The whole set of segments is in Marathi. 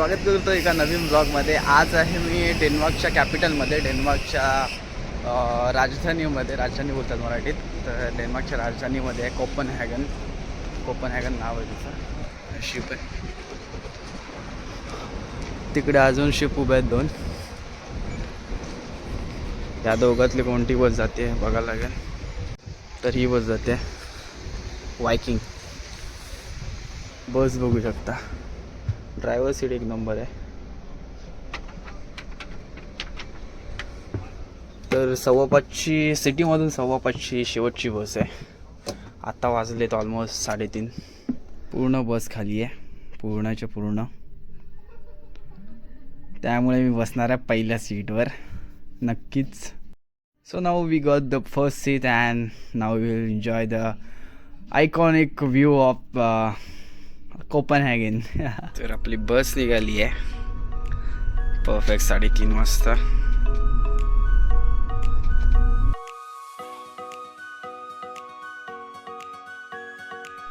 स्वागत करतो एका नवीन ब्लॉगमध्ये आज आहे मी डेन्मार्कच्या कॅपिटलमध्ये डेन्मार्कच्या राजधानीमध्ये राजधानी बोलतात मराठीत. तर डेन्मार्कच्या राजधानीमध्ये आहे कोपन हॅगन कोपन हॅगन नाव आहे तिचं. शिप आहे. तिकडे अजून शिप उभे आहेत दोन. या दोघातली कोणती बस जाते बघायला लागेल. तर ही बस जाते. वायकिंग. बस बघू शकता. ड्रायव्हर सीट एक नंबर आहे. तर सव्वापाचची सिटीमधून सव्वापाचची शेवटची बस आहे. आत्ता वाजलेत ऑलमोस्ट साडेतीन. पूर्ण बस खाली आहे. पूर्णाच्या पूर्ण. त्यामुळे मी बसणार आहे पहिल्या सीटवर. नक्कीच. So now we got the first seat and now will enjoy the iconic view of Copenhagen तर आपली बस निघाली आहे. परफेक्ट साडेतीन वाजता.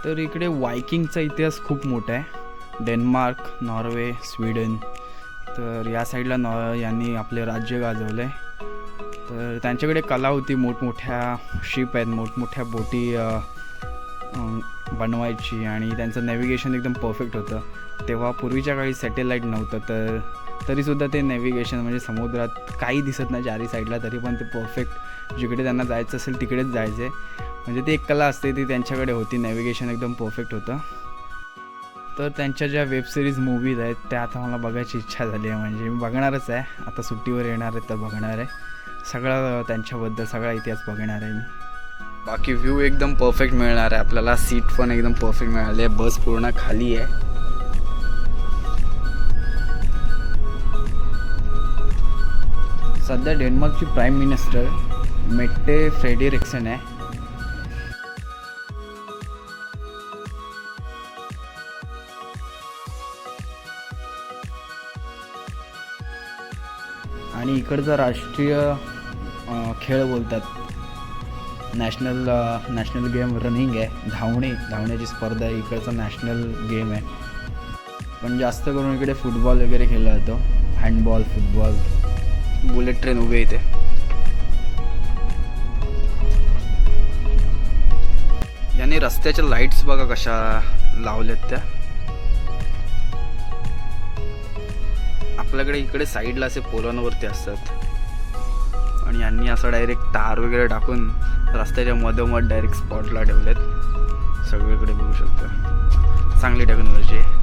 तर इकडे वायकिंगचा इतिहास खूप मोठा आहे. Denmark Norway Sweden. तर या साईडला नॉ यांनी आपले राज्य गाजवलं आहे तर त्यांच्याकडे कला होती मोठमोठ्या शिप आहेत मोठमोठ्या बोटी बनवायची आणि त्यांचं नॅव्हिगेशन एकदम परफेक्ट होतं. तेव्हा पूर्वीच्या काळी सॅटेलाईट नव्हतं तर तरीसुद्धा ते नॅव्हिगेशन म्हणजे समुद्रात काही दिसत नाही चारी साईडला तरी पण ते परफेक्ट जिकडे त्यांना जायचं असेल तिकडेच जायचे. म्हणजे ती एक कला असते ती त्यांच्याकडे होती. नॅव्हिगेशन एकदम परफेक्ट होतं. तर त्यांच्या ज्या वेबसिरीज मूवीज आहेत त्या आता मला बघायची इच्छा झाली आहे. म्हणजे मी बघणारच आहे. आता सुट्टीवर येणार आहे तर बघणार आहे. सगळं त्यांच्याबद्दल सगळा इतिहास बघणार आहे मी. बाकी व्ह्यू एकदम परफेक्ट मिळणार आहे. आपल्याला सीट पण एकदम परफेक्ट मिळाली आहे. बस पूर्ण खाली आहे. सध्या डेन्मार्कची प्राईम मिनिस्टर मेट्टे फ्रेडिरिक्सन आहे. आणि इकडचा राष्ट्रीय खेळ बोलतात. नॅशनल नॅशनल गेम रनिंग आहे. धावणे धावण्याची स्पर्धा आहे. इकडचा नॅशनल गेम आहे. पण जास्त करून इकडे फुटबॉल वगैरे खेळला जातो. हँडबॉल फुटबॉल बुलेट ट्रेन उभे इथे. याने रस्त्याच्या लाईट्स बघा कशा लावल्यात त्या. आपल्याकडे इकडे साईडला असे पोलांवरती असतात. आणि यांनी असं डायरेक्ट तार वगैरे टाकून रस्त्याच्या मधोमध डायरेक्ट स्पॉटला ठेवलेत. सगळीकडे बघू शकतो. चांगली टेक्नॉलॉजी आहे.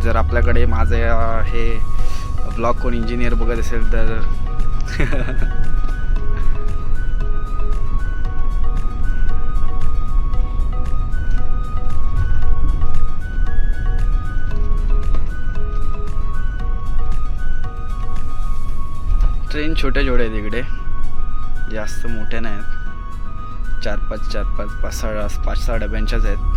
जर आपल्याकडे माझं हे ब्लॉग कोण इंजिनियर बघत असेल तर छोट्या छोट्या आहेत इकडे. जास्त मोठ्या नाही आहेत चार पाच चार पाच पाच सहा पाच सहा डब्यांच्याच आहेत.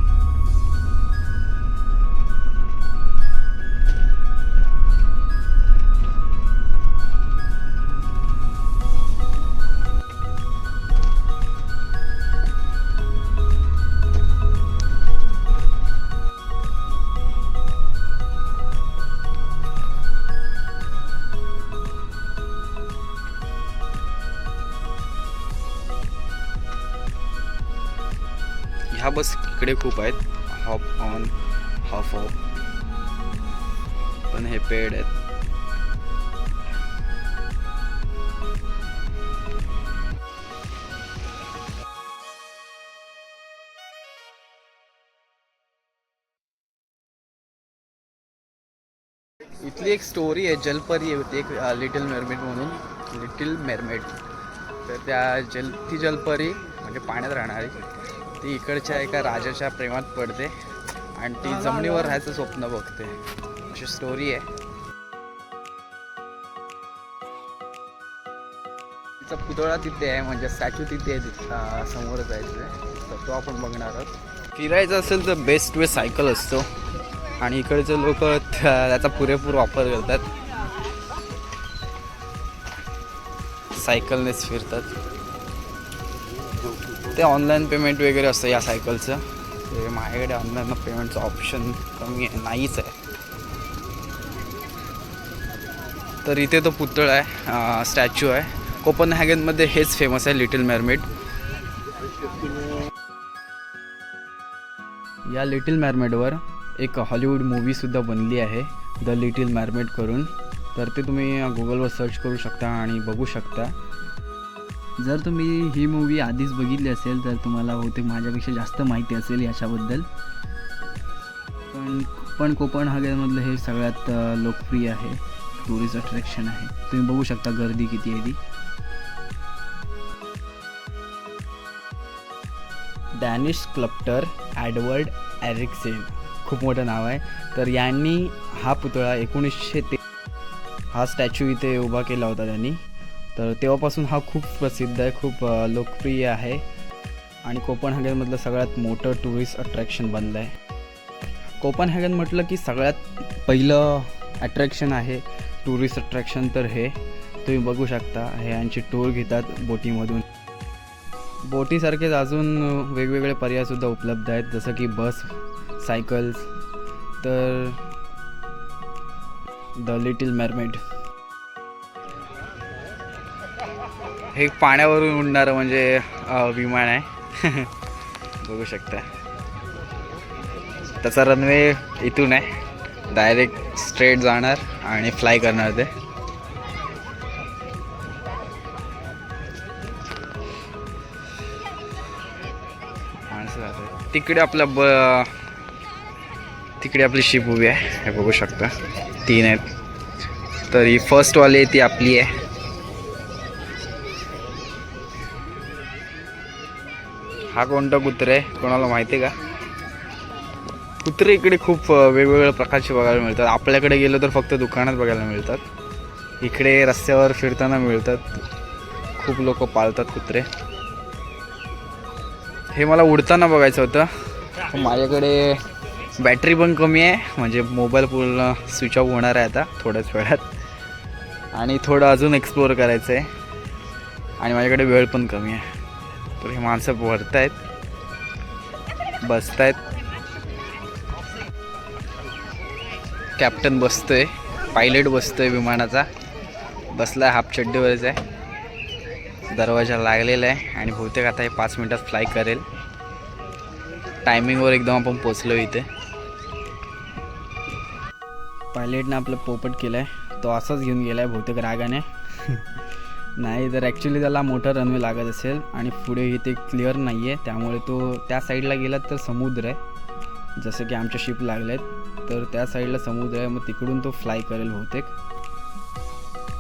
बस इकडे खूप आहेत. हॉप ऑन हॉफ ऑफ पण हे पेड आहेत. इथली एक स्टोरी आहे जलपरी होती एक लिटिल मेरमेड म्हणून. लिटिल मेरमेड तर त्या जल ती जलपरी म्हणजे पाण्यात राहणारी. ती इकडच्या एका राजाच्या प्रेमात पडते आणि ती जमिनीवर राहायचं स्वप्न बघते. अशी स्टोरी आहे. तिचा पुतळा तिथे आहे म्हणजे स्टॅच्यू तिथे आहे तिथं समोर जायचं तर तो आपण बघणार आहोत. फिरायचं असेल तर बेस्ट वे सायकल असतो. आणि इकडचे लोक त्याचा पुरेपूर वापर करतात. सायकलनेच फिरतात. ते ऑनलाईन पेमेंट वगैरे असतं या सायकलचं ते माझ्याकडे ऑनलाईन पेमेंटचं ऑप्शन कमी आहे नाहीच आहे. तर इथे तो पुतळा आहे स्टॅच्यू आहे. कोपन हॅगनमध्ये हेच फेमस आहे लिटिल मॅरमेड या लिटिल मॅरमेडवर एक हॉलिवूड मूवीसुद्धा बनली आहे द लिटिल मॅरमेड करून. तर ते तुम्ही गुगलवर सर्च करू शकता आणि बघू शकता. जर तुम्ही ही मूवी आधीच बघितली असेल तर तुम्हाला बहुतेक माझ्यापेक्षा जास्त माहिती असेल याच्याबद्दल. पण पण कोपनहागनमधलं हे सगळ्यात लोकप्रिय आहे. टुरिस्ट अट्रॅक्शन आहे. तुम्ही बघू शकता गर्दी किती आहे ती. डॅनिश क्लप्टर ॲडवर्ड ॲरिक्सेन खूप मोठं नाव आहे. तर यांनी हा पुतळा एकोणीसशे ते हा स्टॅच्यू इथे उभा केला होता त्यांनी. तर तेव्हापासून हा खूप प्रसिद्ध आहे खूप लोकप्रिय आहे. आणि कोपनहॅगनमधलं सगळ्यात मोठं टुरिस्ट अट्रॅक्शन बनलं आहे कोपनहॅगन म्हटलं की सगळ्यात पहिलं अट्रॅक्शन आहे टुरिस्ट अट्रॅक्शन तर हे. तुम्ही बघू शकता हे यांची टूर घेतात बोटीमधून. बोटीसारखेच अजून वेगवेगळे पर्यायसुद्धा उपलब्ध आहेत जसं की बस सायकल्स तर द लिटिल मॅरमेड हे पाण्यावरून उडणारं म्हणजे विमान आहे. बघू शकता. त्याचा रनवे इथून आहे. डायरेक्ट स्ट्रेट जाणार आणि फ्लाय करणार ते. माणसं तिकडे आपला ब तिकडे आपली शिप उभी आहे. हे बघू शकता. तीन आहेत. तर ही फर्स्टवाली आहे ती आपली आहे. हा कोणता कुत्रा आहे? कोणाला माहिती आहे का? कुत्रे इकडे खूप वेगवेगळ्या प्रकारचे बघायला मिळतात. आपल्याकडे गेलो तर फक्त दुकानात बघायला मिळतात. इकडे रस्त्यावर फिरताना मिळतात. खूप लोक पाळतात कुत्रे. हे मला उडताना बघायचं होतं. माझ्याकडे बॅटरी पण कमी आहे. म्हणजे मोबाईल पूर्ण स्विच ऑफ होणार आहे आता थोड्याच वेळात. आणि थोडं अजून एक्सप्लोअर करायचं आहे आणि माझ्याकडे वेळ पण कमी आहे. तर हे माणसं भरत आहेत बसत आहेत कॅप्टन बसतोय पायलट बसतोय विमानाचा. बसला हाफ चड्डीवरच आहे. दरवाजा लागलेला आहे आणि बहुतेक आता हे पाच मिनटात फ्लाय करेल. टायमिंगवर एकदम आपण पोचलो इथे. पायलटनं आपलं पोपट केलं आहे तो असाच घेऊन गेला आहे बहुतेक रागाने. नाही तर ॲक्च्युली त्याला मोठा रनवे लागत असेल आणि पुढे इथे क्लिअर नाही आहे त्यामुळे तो त्या साईडला गेला तर समुद्र आहे. जसं की आमच्या शिप लागले आहेत तर त्या साईडला समुद्र आहे. मग तिकडून तो फ्लाय करेल बहुतेक.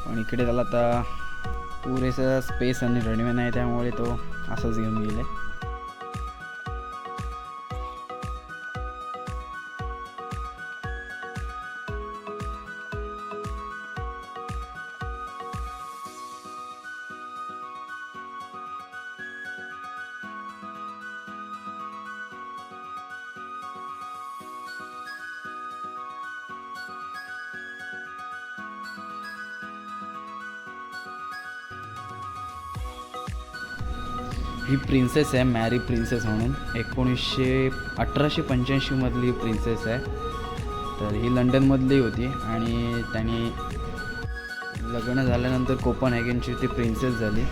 पण इकडे त्याला आता पुरेसा स्पेस आणि रनवे नाही त्यामुळे तो असंच घेऊन गेला आहे ही प्रिन्सेस आहे मॅरी प्रिन्सेस म्हणून. एकोणीसशे अठराशे पंच्याऐंशीमधली प्रिन्सेस आहे. तर ही लंडनमधली होती आणि त्यांनी लग्न झाल्यानंतर कोपन हॅगेनची ती प्रिन्सेस झाली.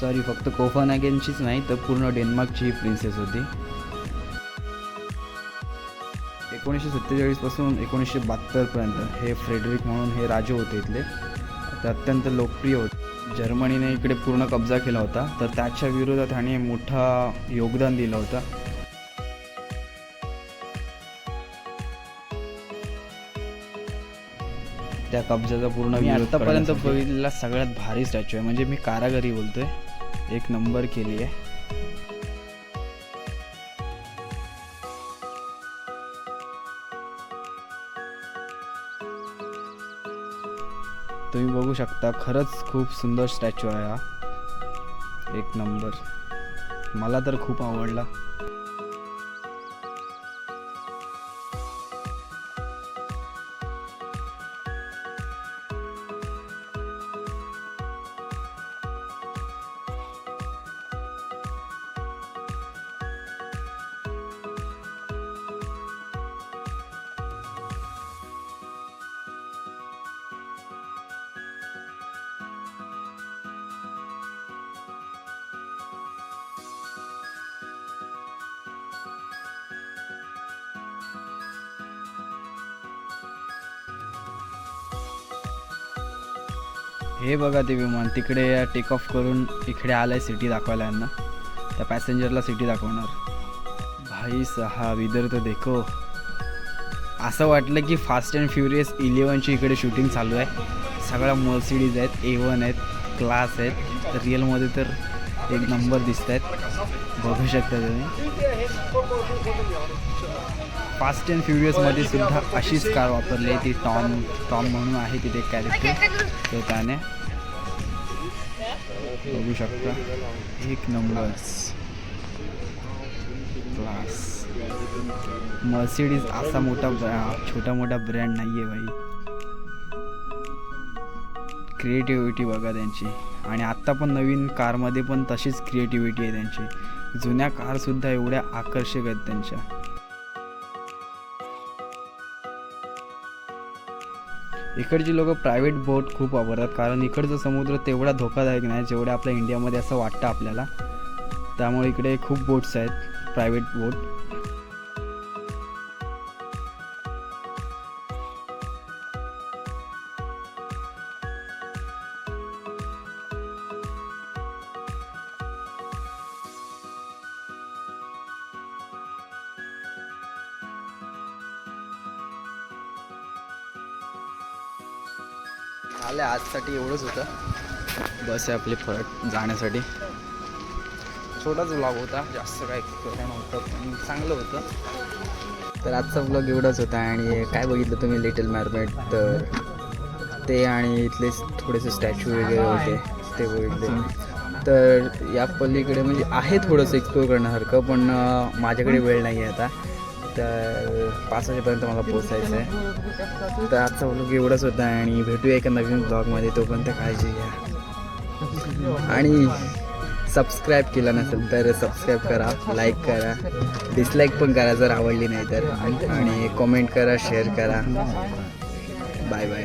सॉरी फक्त कोपन हॅगेनचीच नाही तर पूर्ण डेन्मार्कची ही प्रिन्सेस होती. एकोणीसशे सत्तेचाळीसपासून एकोणीसशे बहात्तरपर्यंत हे फ्रेडरिक म्हणून हे राजे होते इथले. ते अत्यंत लोकप्रिय होते. जर्मनीने इकडे पूर्ण कब्जा केला होता तर त्याच्या विरोधात ह्याने मोठा योगदान दिलं होतं. त्या कब्जाचा पूर्ण मी आतापर्यंत बघितलेला सगळ्यात भारी स्टॅच्यू आहे. म्हणजे मी कारागरी बोलतोय. एक नंबर केली आहे. तुम्ही बघू शकता खरंच खूप सुंदर स्टॅच्यू आहे हा. एक नंबर. मला तर खूप आवडला. हे बघा ते विमान तिकडे टेक ऑफ करून इकडे आलाय सिटी दाखवायला यांना. त्या पॅसेंजरला सिटी दाखवणार. भाई सहा विदर तर देखो. असं वाटलं की फास्ट अँड फ्युरियस इलेवनची इकडे शूटिंग चालू आहे. सगळ्या मर्सिडीज आहेत ए वन आहेत क्लास आहेत. रिअलमध्ये तर एक नंबर दिसत आहेत बघू शकता तुम्ही. फास्ट अँड फ्युरियसमध्ये सुद्धा अशीच कार वापरली आहे ती टॉम टॉम म्हणून आहे तिथे कॅरेक्टर तर त्याने बघू शकता. एक नंबर क्लास मर्सिडीज असा मोठा छोटा मोठा ब्रँड नाही आहे भाई. क्रिएटिव्हिटी बघा त्यांची. आणि आत्ता पण नवीन कारमध्ये पण तशीच क्रिएटिव्हिटी आहे त्यांची. जुन्या कारसुद्धा एवढ्या आकर्षक आहेत त्यांच्या. इकडची लोक प्रायव्हेट बोट खूप वापरतात. कारण इकडचं समुद्र तेवढा धोकादायक नाही जेवढ्या आपल्या इंडियामध्ये असं वाटतं आपल्याला. त्यामुळे इकडे खूप बोट्स आहेत प्रायव्हेट बोट आले आजसाठी एवढंच होतं. बस आहे आपली परत जाण्यासाठी. छोटाच व्लॉग होता जास्त काय नव्हतं पण चांगलं होतं. तर आजचा व्लॉग एवढाच होता आणि काय बघितलं तुम्ही लिटल मॅरमेट तर ते आणि इथले थोडेसे स्टॅच्यू वगैरे होते ते बघितले. तर या पलीकडे म्हणजे आहे थोडंसं एक्सप्लोर करण्यासारखं पण माझ्याकडे वेळ नाही आहे आता. तर पाच वाजेपर्यंत मला पोचायचं आहे तर आजचा ब्लॉग एवढंच होता आणि भेटूया एका नवीन ब्लॉगमध्ये तोपर्यंत काळजी घ्या. आणि सबस्क्राईब केला नसेल तर सबस्क्राईब करा लाईक करा. डिसलाईक पण करा जर आवडली नाही तर. आणि कमेंट करा शेअर करा. Bye bye